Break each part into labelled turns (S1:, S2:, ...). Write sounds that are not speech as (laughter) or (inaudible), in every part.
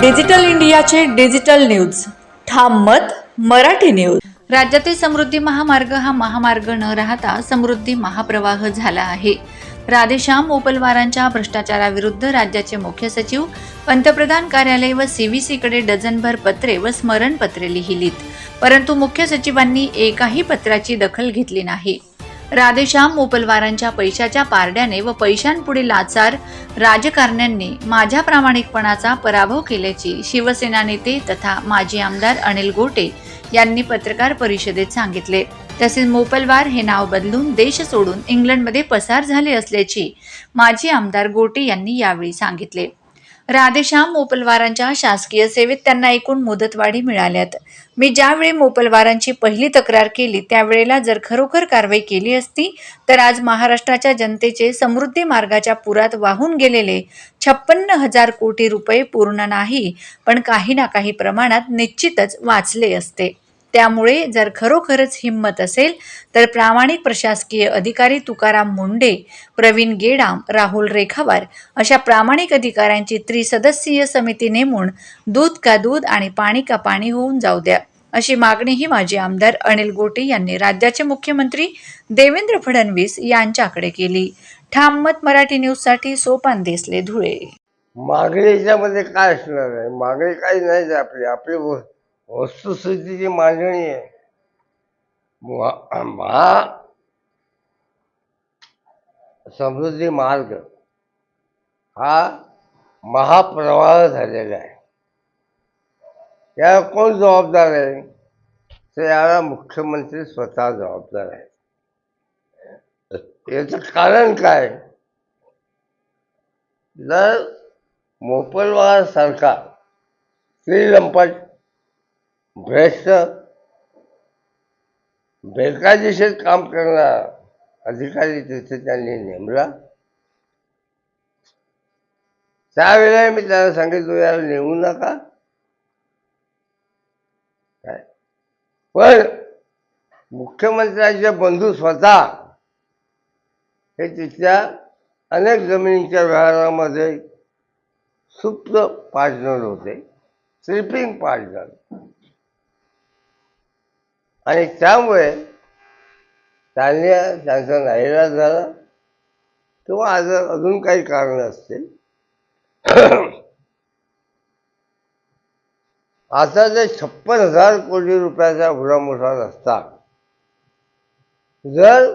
S1: Digital इंडियाचे digital news. ठाम मत मराठी न्यूज.
S2: राज्यातील समृद्धी महामार्ग हा महामार्ग न राहता समृद्धी महाप्रवाह झाला आहे. राधेश्याम मोपलवारांच्या भ्रष्टाचाराविरुद्ध राज्याचे मुख्य सचिव पंतप्रधान कार्यालय व सीव्हीसीकडे डझनभर पत्रे व स्मरणपत्रे लिहिलीत. परंतु मुख्य सचिवांनी एकाही पत्राची दखल घेतली नाही. राधेश्याम मोपलवारांच्या पैशाच्या पारड्याने व पैशांपुढे लाचार राजकारण्यांनी माझ्या प्रामाणिकपणाचा पराभव केल्याची शिवसेना नेते तथा माजी आमदार अनिल गोटे यांनी पत्रकार परिषदेत सांगितले. तसेच मोपलवार हे नाव बदलून देश सोडून इंग्लंडमध्ये पसार झाले असल्याची माजी आमदार गोटे यांनी यावेळी सांगितले. राधेश्याम मोपलवारांच्या शासकीय सेवेत त्यांना एकूण मुदतवाढी मिळाल्यात. मी ज्यावेळी मोपलवारांची पहिली तक्रार केली त्यावेळेला जर खरोखर कारवाई केली असती तर आज महाराष्ट्राच्या जनतेचे समृद्धी मार्गाच्या पुरात वाहून गेलेले छप्पन्न हजार कोटी रुपये पूर्ण नाही पण काही ना काही प्रमाणात निश्चितच वाचले असते. त्यामुळे जर खरोखरच हिंमत असेल तर प्रामाणिक प्रशासकीय अधिकारी तुकाराम मुंडे प्रवीण गेडाम राहुल रेखावार अशा प्रामाणिक अधिकाऱ्यांची त्रिसदस्यीय समिती नेमून दूध का दूध आणि पाणी का पाणी होऊन जाऊ द्या अशी मागणीही माजी आमदार अनिल गोटे यांनी राज्याचे मुख्यमंत्री देवेंद्र फडणवीस यांच्याकडे केली. ठाम मत मराठी न्यूजसाठी सोपान देसले धुळे.
S3: मागणी याच्यामध्ये काय असणार आहे? मागणी काही नाही आपली. आपली वस्तुस्थितीची मांडणी आहे. मा- महा समृद्धी मार्ग. हा महाप्रवाह झालेला आहे. याला कोण जबाबदार आहे? तर याला मुख्यमंत्री स्वतः जबाबदार आहे याचं कारण काय? जर मोपलवार सारखा श्रीलंपट भ्रष्ट बेकायदेशीर काम करणारा अधिकारी तिथे त्यांनी नेमला. त्यावेळेला मी त्याला सांगितलं याला नेमू नका. काय? पण मुख्यमंत्र्यांचे बंधू स्वतः हे तिथल्या अनेक जमिनींच्या व्यवहारामध्ये सुप्त पार्टनर होते स्लिपिंग पार्टनर. आणि त्यामुळे त्यांनी त्यांचा नाईलाज झाला. किंवा आज अजून काही कारण असतील. आता जे छप्पन हजार कोटी रुपयाचा एवढा मोठा रस्ता. जर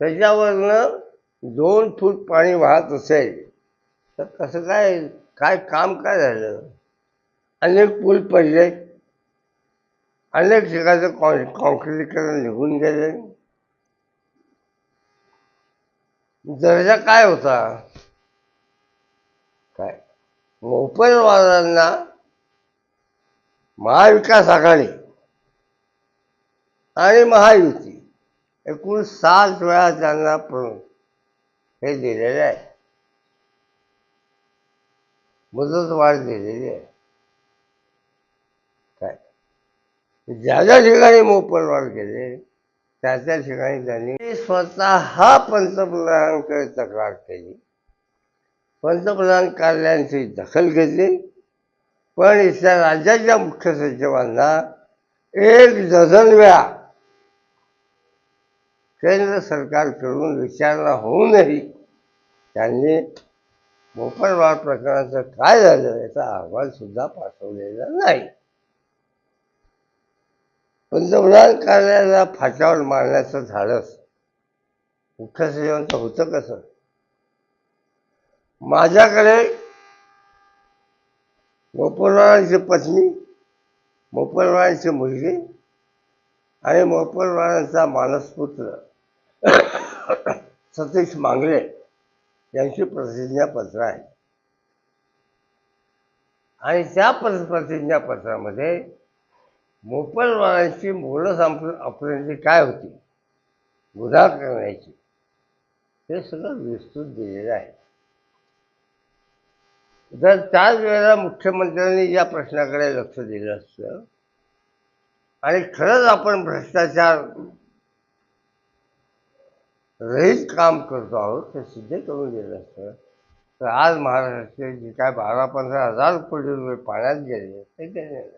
S3: त्याच्यावरनं दोन फूट पाणी वाहत असेल तर कसं काय काय काम काय झालं? अनेक पूल पडले. अनेक ठिकाणचं कॉन कॉन्क्रिटीकरण निघून गेले. दर्जा काय होता? काय? मोपलवादांना महाविकास आघाडी आणि महायुती एकूण सात वेळा त्यांना प्र- हे दिलेले आहे. मुदत वाढ दिलेली आहे काय ज्या ज्या ठिकाणी मोपलवाड केले त्या त्या ठिकाणी त्यांनी स्वतः पंतप्रधानांकडे तक्रार केली. पंतप्रधान कार्यालयांची दखल घेतली. पण इथल्या राज्याच्या मुख्य सचिवांना एक डझन वेळा केंद्र सरकारकडून विचारणा होऊनही त्यांनी मोपलवाड प्रकरणाचं काय झालं याचा अहवाल सुद्धा पाठवलेला नाही. पंतप्रधान कार्यालयाला फाट्यावर मारण्याचं धाडस मुख्य सचिवांचं होतं कसं? माझ्याकडे मोपलवारांची पत्नी मोपलवारांची मुलगी आणि मोपलवारांचा मानसपुत्र (coughs) सतीश मांगले यांची प्रतिज्ञापत्र आहे. आणि त्या प्रतिज्ञापत्रामध्ये प्रतिज्ञापत्रामध्ये मुलं संप आपल्याची काय होती? गुन्हा करण्याची. हे सगळं विस्तृत दिलेलं आहे. जर त्याच वेळेला मुख्यमंत्र्यांनी या प्रश्नाकडे लक्ष दिलं असतं आणि खरंच आपण भ्रष्टाचार रहित काम करतो आहोत हे सिद्ध करून दिलं असतं तर आज महाराष्ट्राचे जे काय बारा पंधरा हजार कोटी रुपये पाण्यात गेले ते गेले.